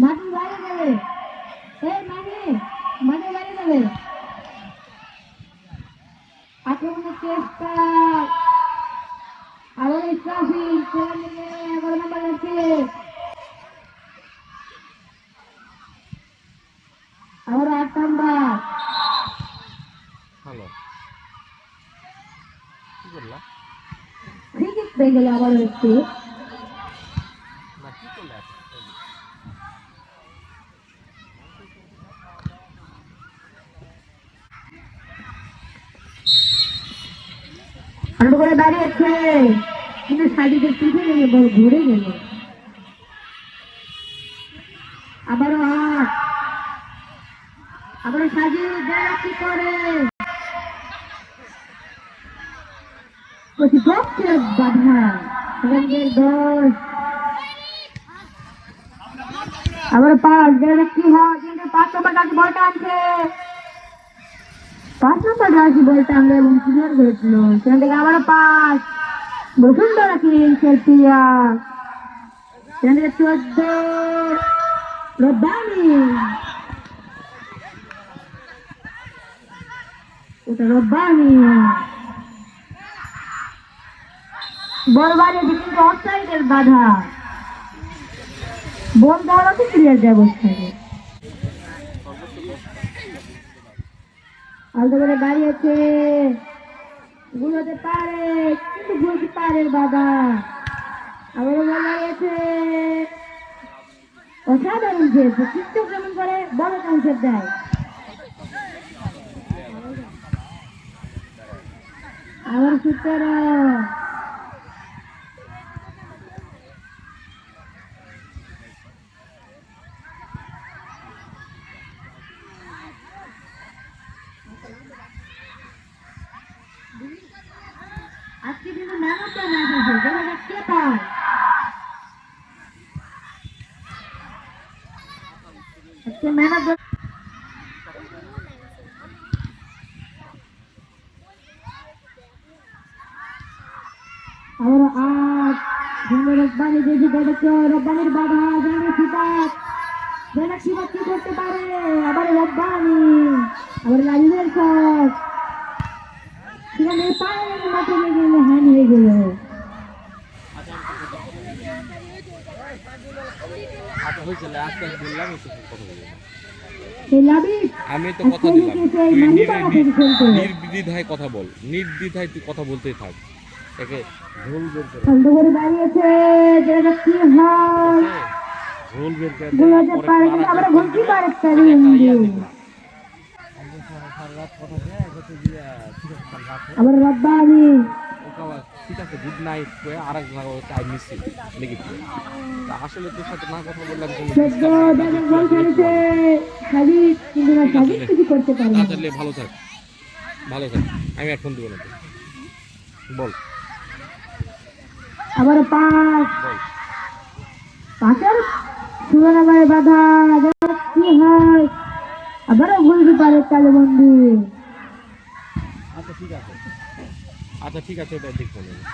মাটি বাইরে যাবে এই মাটি মাটি বাইরে যাবে আক্রমণের চেষ্টা। আবার ইসরাফিল এগারো নম্বর আছে। আবার আট নম্বর হ্যালো কি করলা ফ্রি কিক পেয়ে গেল আবার একটু। হাঁটু করে দাঁড়িয়েছে, কিন্তু সাইডে পিছিয়ে গেলে বড় ঘুরে গেল। আবারও আবারও সাজিয়ে দেয় কি করে? প্রতিপক্ষে বাধা। রঙের দোষ আবার পাঁচ দেড় কি হয়, কিন্তু পাঁচ নম্বর ডাকি বলটা আনছে। পাঁচ নম্বর ডাকি বলটা আনলে এবং ক্লিয়ার করেছিল সেখান থেকে আবার পাঁচ বসুন্ধরা কিনছেন প্রিয়া সেখান থেকে চোদ্দ। রব্বানি ওটা রব্বানি বল বাড়িয়েছে কিন্তু অফসাইডের বাধা। বল দেওয়ার তো ক্লিয়ার ব্যবস্থায় আলাদা করে দাঁড়িয়েছে ভুল হতে পারে, কিন্তু ভুল কি পারে বাবা আবারও বল দাঁড়িয়েছে অসাধারণ খেয়েছে। কিন্তু কেমন করে বড় কনসেপ্ট দেয়। আবার সূত্র আজকে কিন্তু ম্যানটা ম্যাচ আছে দেখা যাক কে পায় আজকে ম্যান অফ আবার আট সুন্দর রব্বানি দেখি দেখছ রব্বানির বাধা জানে সিপাত জানে সিপাত কি করতে পারে আবার রব্বানি আবার রাজীবের শট সেখানে পায়ে মাঠে লেগে গেলে হ্যান্ড গেল হয়েছে আজকে আমি তো কথা দিলাম। তুই। নির্দ্বিধায় কথা বল। নির্দ্বিধায় তুই কথা বলতেই থাক। একে ভুল বের করে। ছন্দ করে দাঁড়িয়েছে যেটা কি হয়? ভুল বের করে দুই হাজার পারে ঘুরতে পারে আবার রব্বানি ঠিক আছে গুড নাইট করে আর এক জায়গা টাইম মিসি লিখেছে আসলে তোর সাথে না কথা বললাম না। আচ্ছা ভালো থাক। ভালো থাক। আমি ফোন দিব না বল। আবার পাঁচ পাঁচের সুরানাবাই বাধা কি হয়? আবারও ঘুরতে পারে তাহলে বন্ধু আচ্ছা ঠিক আছে আচ্ছা ঠিক আছে ওটা ঠিক আমি।